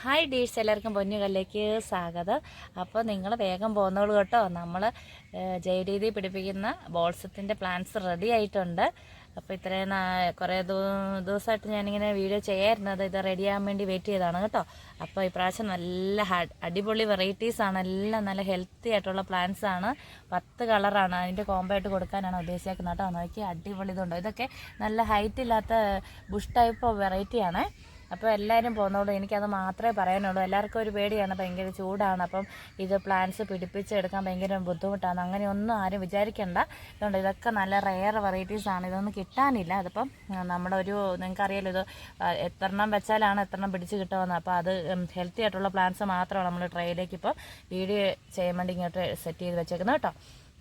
Hi ഡീഷ് എല്ലാവർക്കും പൊന്നുകല്ലേക്ക് സ്വാഗതം. അപ്പോൾ നിങ്ങൾ വേഗം പോകുന്നോളൂ കേട്ടോ. നമ്മൾ ജയരീതി പിടിപ്പിക്കുന്ന ബോൾസത്തിന്റെ പ്ലാന്റ്സ് റെഡി ആയിട്ടുണ്ട്. അപ്പോൾ ഇത്രയും കുറേ ദിവസമായിട്ട് ഞാനിങ്ങനെ വീഡിയോ ചെയ്യാമായിരുന്നത് ഇത് റെഡി ആകാൻ വേണ്ടി വെയിറ്റ് ചെയ്തതാണ് കേട്ടോ. അപ്പോൾ ഇപ്രാവശ്യം നല്ല അടിപൊളി വെറൈറ്റീസ് ആണ്. എല്ലാം നല്ല ഹെൽത്തി ആയിട്ടുള്ള പ്ലാന്റ്സ് ആണ്. പത്ത് കളറാണ് അതിന്റെ കോമ്പായിട്ട് കൊടുക്കാനാണ് ഉദ്ദേശിക്കുന്നത് കേട്ടോ. നോക്കി അടിപൊളി ഇതുണ്ടോ. ഇതൊക്കെ നല്ല ഹൈറ്റ് ഇല്ലാത്ത ബുഷ് ടൈപ്പ് വെറൈറ്റിയാണ് അപ്പോൾ എല്ലാവരും പോകുന്നോളൂ എനിക്കത് മാത്രമേ പറയാനുള്ളൂ. എല്ലാവർക്കും ഒരു പേടിയാണ്. ഭയങ്കര ചൂടാണ്. അപ്പം ഇത് പ്ലാന്റ്സ് പിടിപ്പിച്ചെടുക്കാൻ ഭയങ്കര ബുദ്ധിമുട്ടാണ്. അങ്ങനെയൊന്നും ആരും വിചാരിക്കേണ്ട. അതുകൊണ്ട് ഇതൊക്കെ നല്ല റെയർ വെറൈറ്റീസാണ് ഇതൊന്നും കിട്ടാനില്ല. അതിപ്പം നമ്മുടെ ഒരു നിങ്ങൾക്കറിയാലോ ഇത് എത്ര എത്രണ്ണം വെച്ചാലാണ് എത്രണ്ണം പിടിച്ച് കിട്ടുമെന്ന് അപ്പോൾ അത് ഹെൽത്തി ആയിട്ടുള്ള പ്ലാന്റ്സ് മാത്രമാണ് നമ്മൾ ട്രേയിലേക്ക് ഇപ്പോൾ വീഡിയോ ചെയ്യാൻ വേണ്ടി ഇങ്ങോട്ട് സെറ്റ് ചെയ്ത് വെച്ചേക്കുന്നത് കേട്ടോ.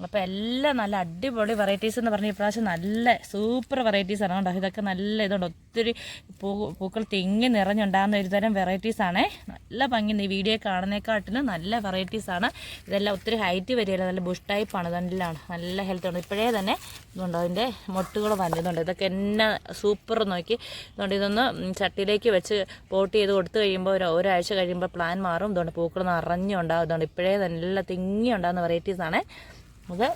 അപ്പോൾ എല്ലാം നല്ല അടിപൊളി വെറൈറ്റീസ് എന്ന് പറഞ്ഞ ഇപ്രാവശ്യം നല്ല സൂപ്പർ വെറൈറ്റീസ് ആണ് കേട്ടോ ഇതൊക്കെ നല്ല ഇതുണ്ട്. ഒത്തിരി പൂ പൂക്കൾ തിങ്ങി നിറഞ്ഞുണ്ടാകുന്ന ഒരു തരം വെറൈറ്റീസ് ആണേ. നല്ല ഭംഗി ഈ വീഡിയോ കാണുന്നേക്കാട്ടിലും നല്ല വെറൈറ്റീസ് ആണ്. ഇതെല്ലാം ഒത്തിരി ഹൈറ്റ് വരികയില്ല നല്ല ബുഷ് ടൈപ്പാണ് ഇതെല്ലാം നല്ല ഹെൽത്ത് ഉണ്ട്. ഇപ്പോഴേ തന്നെ ഇതുണ്ടോ? അതിന്റെ മൊട്ടുകൾ വന്നിതുണ്ട് ഇതൊക്കെ എന്നെ സൂപ്പർ നോക്കി. അതുകൊണ്ട് ഇതൊന്ന് ചട്ടിയിലേക്ക് വെച്ച് പോട്ട് ചെയ്ത് കൊടുത്തു കഴിയുമ്പോൾ ഒരു ഒരാഴ്ച കഴിയുമ്പോൾ പ്ലാൻ മാറും. ഇതുകൊണ്ട് പൂക്കൾ നിറഞ്ഞുണ്ടാകും. ഇതുകൊണ്ട് ഇപ്പോഴേ നല്ല തിങ്ങി ഉണ്ടാകുന്ന വെറൈറ്റീസ് ആണ്. ഇത്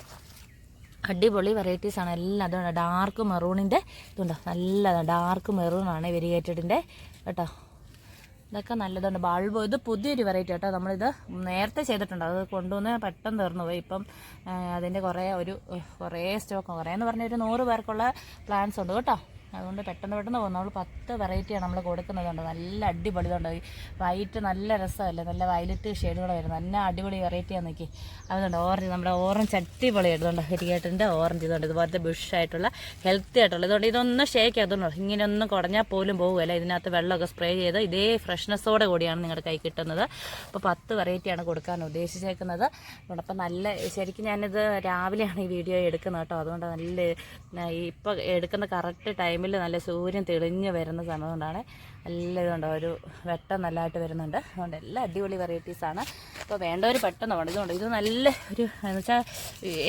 അടിപൊളി വെറൈറ്റീസ് ആണ്. എല്ലാം അതുകൊണ്ട് ഡാർക്ക് മെറൂണിന്റെ ഇതുണ്ടോ. നല്ലതാണ് ഡാർക്ക് മെറൂണാണ് വെരിഗേറ്റഡിന്റെ കേട്ടോ? ഇതൊക്കെ നല്ലതുണ്ട് ബൾബ് ഇത് പുതിയൊരു വെറൈറ്റി കേട്ടോ നമ്മളിത് നേരത്തെ ചെയ്തിട്ടുണ്ട്. അത് കൊണ്ടുവന്ന് പെട്ടെന്ന് തീർന്നു പോയി. ഇപ്പം അതിന്റെ കുറേ ഒരു കുറേ സ്റ്റോക്ക് കുറേ എന്ന് പറഞ്ഞാൽ ഒരു നൂറ് പേർക്കുള്ള പ്ലാൻസ് ഉണ്ട്. കേട്ടോ? അതുകൊണ്ട് പെട്ടെന്ന് പെട്ടെന്ന് പോകും. നമ്മൾ പത്ത് വെറൈറ്റിയാണ് നമ്മൾ കൊടുക്കുന്നതുണ്ട് നല്ല അടിപൊളി ഇതുണ്ട്. വൈറ്റ് നല്ല രസമല്ലേ? നല്ല വയലറ്റ് ഷെയ്ഡുകൾ വരുന്നത്. നല്ല അടിപൊളി വെറൈറ്റിയാണ് നോക്കി. അതുകൊണ്ട് ഓറഞ്ച് നമ്മുടെ ഓറഞ്ച് അടിപൊളി ഇതുണ്ട്. ഹെരികേട്ടിന്റെ ഓറഞ്ച് ഇതുണ്ട്. ഇതുപോലത്തെ ബുഷായിട്ടുള്ള ഹെൽത്തി ആയിട്ടുള്ള ഇതുകൊണ്ട് ഇതൊന്നും ഷേക്ക് ആകുന്നുള്ളൂ ഇങ്ങനെ ഒന്നും കുടഞ്ഞാൽ പോലും പോകുമല്ല ഇതിനകത്ത് വെള്ളമൊക്കെ സ്പ്രേ ചെയ്ത് ഇതേ ഫ്രഷ്നെസ്സോടെ കൂടിയാണ് നിങ്ങളുടെ കൈ കിട്ടുന്നത്. അപ്പോൾ പത്ത് വെറൈറ്റിയാണ് കൊടുക്കാൻ ഉദ്ദേശിച്ചേക്കുന്നത്. അപ്പോൾ നല്ല ശരിക്കും ഞാനിത് രാവിലെയാണ് ഈ വീഡിയോ എടുക്കുന്നത് കേട്ടോ. അതുകൊണ്ട് നല്ല ഇപ്പോൾ എടുക്കുന്ന കറക്റ്റ് ടൈമിൽ നല്ല സൂര്യൻ തെളിഞ്ഞ് വരുന്ന സമയം കൊണ്ടാണ് നല്ല ഇതുണ്ട് ഒരു വെട്ടം നല്ലതായിട്ട് വരുന്നുണ്ട്. അതുകൊണ്ട് എല്ലാ അടിപൊളി വെറൈറ്റീസാണ് അപ്പോൾ വേണ്ടവർ പെട്ടെന്ന് വേണം ഇതുകൊണ്ട് ഇത് നല്ല ഒരു എന്ന് വെച്ചാൽ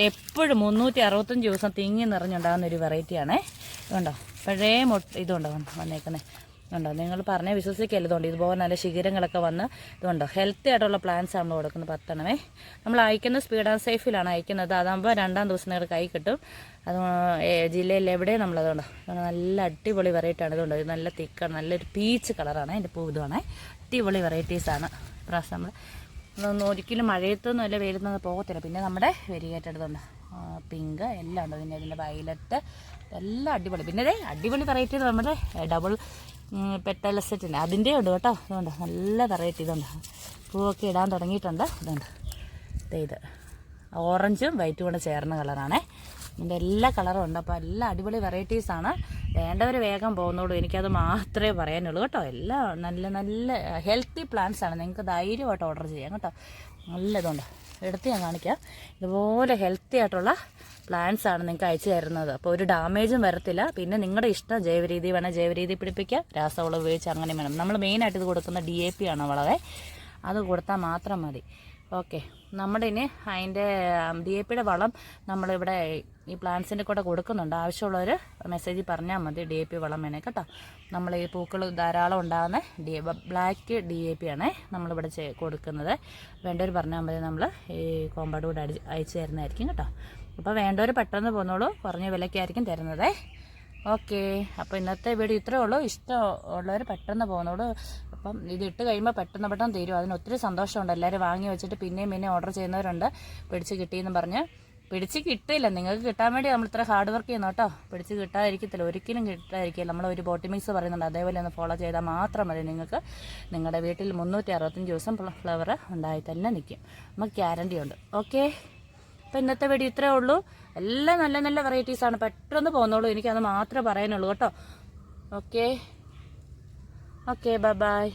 എപ്പോഴും മുന്നൂറ്റി അറുപത്തഞ്ച് ദിവസം തിങ്ങി നിറഞ്ഞുണ്ടാകുന്ന ഒരു വെറൈറ്റിയാണേ ഇതുണ്ടോ പഴയ മൊട്ട് ഇതുണ്ടോ വന്നേക്കുന്നത് ഉണ്ടോ? നിങ്ങൾ പറഞ്ഞ വിശ്വസിക്കല്ല ഇതുകൊണ്ട് ഇതുപോലെ നല്ല ശിഖരങ്ങളൊക്കെ വന്ന് ഇതുണ്ടോ? ഹെൽത്തി ആയിട്ടുള്ള പ്ലാന്റ്സ് നമ്മൾ കൊടുക്കുന്നത് പത്തണമേ നമ്മൾ അയക്കുന്ന സ്പീഡ് ആൻഡ് സേഫിലാണ് അയക്കുന്നത്. അതാകുമ്പോൾ രണ്ടാം ദിവസം നിങ്ങൾ കൈ കിട്ടും. അത് ജില്ലയിൽ എവിടെയും നമ്മളതുണ്ടോ നല്ല അടിപൊളി വെറൈറ്റി ആണ് ഇതുണ്ട്. ഇത് നല്ല തിക്കാണ് നല്ലൊരു പീച്ച് കളറാണ് അതിന്റെ പൂ ഇതുമാണ് അടിപൊളി വെറൈറ്റീസാണ് പ്രാവശ്യം നമ്മൾ ഇതൊന്നും ഒരിക്കലും മഴയത്തൊന്നും അല്ല വെയിലത്തൊന്നും പോകത്തില്ല. പിന്നെ നമ്മുടെ വെരികേറ്റെടുത്തുണ്ട് പിങ്ക് എല്ലാം ഉണ്ട്. പിന്നെ ഇതിന്റെ വയലറ്റ് എല്ലാം അടിപൊളി. പിന്നെ അടിപൊളി വെറൈറ്റി നമ്മുടെ ഡബിൾ പെട്ടല സെറ്റിന്റെ അതിന്റെ ഉണ്ട് കേട്ടോ. അതുകൊണ്ട് നല്ല വെറൈറ്റി ഇതുണ്ട്. പൂവൊക്കെ ഇടാൻ തുടങ്ങിയിട്ടുണ്ട്. ഇതുണ്ട്. ഇത്. ഓറഞ്ചും വൈറ്റും കൂടെ ചേർന്ന കളറാണേ. ഇതിന്റെ എല്ലാ കളറും ഉണ്ട്. അപ്പോൾ എല്ലാ അടിപൊളി വെറൈറ്റീസാണ് വേണ്ടവർ വേഗം പോകുന്നുള്ളൂ എനിക്കത് മാത്രമേ പറയാനുള്ളൂ കേട്ടോ. എല്ലാം നല്ല നല്ല ഹെൽത്തി പ്ലാന്റ്സ് ആണ്. നിങ്ങൾക്ക് ധൈര്യമായിട്ട് ഓർഡർ ചെയ്യാം കേട്ടോ. നല്ല ഇതുണ്ട്. എടുത്ത് ഞാൻ കാണിക്കാം. ഇതുപോലെ ഹെൽത്തി ആയിട്ടുള്ള പ്ലാന്റ്സ് ആണ് നിങ്ങൾക്ക് അയച്ചു തരുന്നത്. അപ്പോൾ ഒരു ഡാമേജും വരത്തില്ല. പിന്നെ നിങ്ങളുടെ ഇഷ്ടം ജൈവരീതി വേണം ജൈവരീതി പിടിപ്പിക്കുക രാസവളം ഉപയോഗിച്ച് അങ്ങനെ വേണം. നമ്മൾ മെയിനായിട്ട് ഇത് കൊടുക്കുന്ന ഡി എ പി ആണ് വളരെ അത് കൊടുത്താൽ മാത്രം മതി. ഓക്കെ നമ്മുടെ ഇനി അതിന്റെ ഡി എ പിയുടെ വളം നമ്മളിവിടെ ഈ പ്ലാന്റ്സിന്റെ കൂടെ കൊടുക്കുന്നുണ്ട്. ആവശ്യമുള്ളവർ മെസ്സേജ് പറഞ്ഞാൽ മതി ഡി എ പി വളം വേണേ കേട്ടോ. നമ്മൾ ഈ പൂക്കൾ ധാരാളം ഉണ്ടാകുന്ന D black D A P ആണേ നമ്മളിവിടെ കൊടുക്കുന്നത്. വേണ്ടവർ പറഞ്ഞാൽ മതി നമ്മൾ ഈ കോമ്പാട് കൂടെ അടി അയച്ചു തരുന്നതായിരിക്കും കേട്ടോ. അപ്പോൾ വേണ്ടവർ പെട്ടെന്ന് പോന്നോളൂ. കുറഞ്ഞ വിലയ്ക്കായിരിക്കും തരുന്നതേ. ഓക്കെ. അപ്പോൾ ഇന്നത്തെ വീഡിയോ ഇത്രേ ഉള്ളൂ. ഇഷ്ടമുള്ളവർ പെട്ടെന്ന് പോകുന്നോളൂ അപ്പം ഇത് ഇട്ട് കഴിയുമ്പോൾ പെട്ടെന്ന് പെട്ടെന്ന് തീരും. അതിന് ഒത്തിരി സന്തോഷമുണ്ട്. എല്ലാവരും വാങ്ങി വെച്ചിട്ട് പിന്നെയും പിന്നെയും ഓർഡർ ചെയ്യുന്നവരുണ്ട്. പിടിച്ച് കിട്ടിയെന്ന് പറഞ്ഞ്. പിടിച്ച് കിട്ടില്ല നിങ്ങൾക്ക് കിട്ടാൻ വേണ്ടി നമ്മൾ ഇത്ര ഹാർഡ് വർക്ക് ചെയ്യുന്നു കേട്ടോ. പിടിച്ച് കിട്ടാതിരിക്കത്തില്ല. ഒരിക്കലും കിട്ടാതിരിക്കില്ല. നമ്മൾ ഒരു ബോട്ടി മിക്സ് പറയുന്നുണ്ട്. അതേപോലെ ഒന്ന് ഫോളോ ചെയ്താൽ മാത്രം മതി നിങ്ങൾക്ക്. നിങ്ങളുടെ വീട്ടിൽ മുന്നൂറ്റി അറുപത്തഞ്ച് ദിവസം ഫ്ലവർ ഉണ്ടായി തന്നെ നിൽക്കും. നമുക്ക് ഗ്യാരണ്ടി ഉണ്ട്. ഓക്കെ. അപ്പോൾ ഇന്നത്തെ വീഡിയോ ഇത്രേ ഉള്ളൂ. എല്ലാം നല്ല നല്ല വെറൈറ്റീസാണ് പെട്ടെന്ന് പോകുന്നുള്ളൂ എനിക്കത് മാത്രമേ പറയാനുള്ളൂ കേട്ടോ. Okay okay bye bye